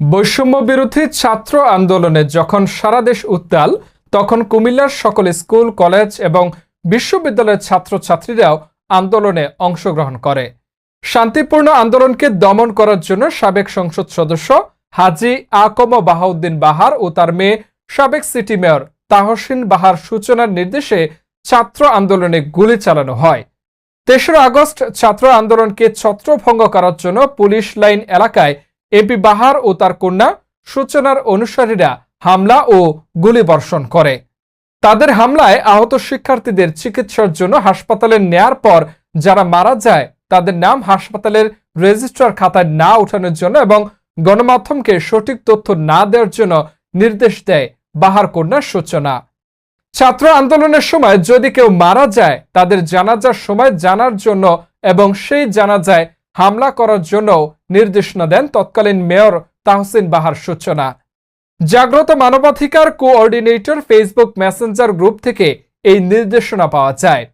বৈষম্য বিরোধী ছাত্র আন্দোলনে যখন সারা দেশ উত্তাল, তখন কুমিল্লার সকল স্কুল, কলেজ এবং বিশ্ববিদ্যালয়ের ছাত্রছাত্রীরাও আন্দোলনে অংশগ্রহণ করে। শান্তিপূর্ণ আন্দোলনকে দমন করার জন্য সাবেক সংসদ সদস্য হাজি আকম বাহাউদ্দিন বাহার ও তার মেয়ে সাবেক সিটি মেয়র তাহসিন বাহার সূচনার নির্দেশে ছাত্র আন্দোলনে গুলি চালানো হয়। তেসরা আগস্ট ছাত্র আন্দোলনকে ছত্রভঙ্গ করার জন্য পুলিশ লাইন এলাকায় এমপি বাহার ও তার কন্যা সূচনার অনুসারীরা হামলা ও গুলিবর্ষণ করে। তাদের হামলায় আহত শিক্ষার্থীদের চিকিৎসার জন্য হাসপাতালে নেয়ার পর যারা মারা যায়, তাদের নাম হাসপাতালের রেজিস্ট্রার খাতায় না ওঠানোর জন্য এবং গণমাধ্যমকে সঠিক তথ্য না দেওয়ার জন্য নির্দেশ দেয় বাহার কন্যার সূচনা। ছাত্র আন্দোলনের সময় যদি কেউ মারা যায়, তাদের জানাজার সময় জানার জন্য এবং সেই জানাজায় হামলা করার জন্য নির্দেশনা দেন তৎকালীন মেয়র তাহসিন বাহার সূচনা। জাগ্রত মানবাধিকার কোঅর্ডিনেটর ফেসবুক মেসেঞ্জার গ্রুপ থেকে এই নির্দেশনা পাওয়া যায়।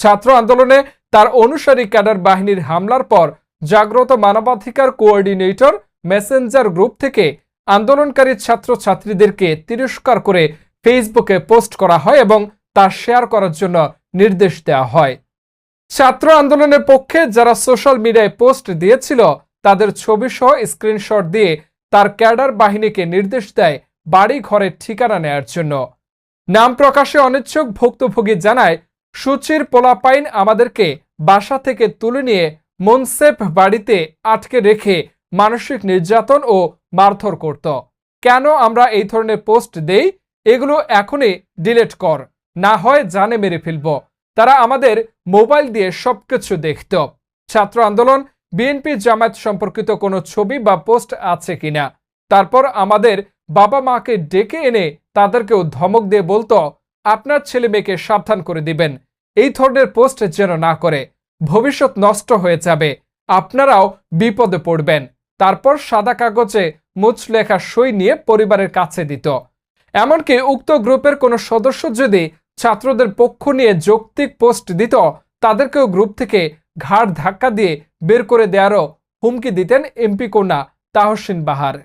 ছাত্র আন্দোলনে তার অনুসারী ক্যাডার বাহিনীর হামলার পর জাগ্রত মানবাধিকার কোঅর্ডিনেটর মেসেঞ্জার গ্রুপ থেকে আন্দোলনকারী ছাত্রছাত্রীদেরকে তিরস্কার করে ফেসবুকে পোস্ট করা হয় এবং তা শেয়ার করার জন্য নির্দেশ দেওয়া হয়। ছাত্র আন্দোলনের পক্ষে যারা সোশ্যাল মিডিয়ায় পোস্ট দিয়েছিল, তাদের ছবি সহ স্ক্রিনশট দিয়ে তার ক্যাডার বাহিনীকে নির্দেশ দেয় বাড়ি ঘরের ঠিকানা নেয়ার জন্য। নাম প্রকাশে অনিচ্ছুক ভুক্তভোগী জানায়, সুচির পোলাপাইন আমাদেরকে বাসা থেকে তুলে নিয়ে মনসেফ বাড়িতে আটকে রেখে মানসিক নির্যাতন ও মারধর করত। কেন আমরা এই ধরনের পোস্ট দেই? এগুলো এখনই ডিলিট কর, না হয় জানে মেরে ফেলব। তারা আমাদের মোবাইল দিয়ে সবকিছু দেখত। ছাত্র আন্দোলন, বিএনপি জামায়াত সম্পর্কিত কোনো ছবি বা পোস্ট আছে কিনা? তারপর আমাদের বাবা মাকে ডেকে এনে তাদেরকেও ধমক দিয়ে বলতো, আপনার ছেলে মেয়েকে সাবধান করে দিবেন। এই ধরনের পোস্ট যেন না করে। ভবিষ্যৎ নষ্ট হয়ে যাবে। আপনারাও বিপদে পড়বেন। তারপর সাদা কাগজে মুচলেখা সই নিয়ে পরিবারের কাছে দিত। এমনকি উক্ত গ্রুপের কোনো সদস্য যদি ছাত্রদের পক্ষ নিয়ে যৌক্তিক পোস্ট দিত, তাদেরকেও গ্রুপ থেকে ঘাড় ধাক্কা দিয়ে বের করে দেওয়ারও হুমকি দিতেন এমপি কন্যা তাহসিন বাহার।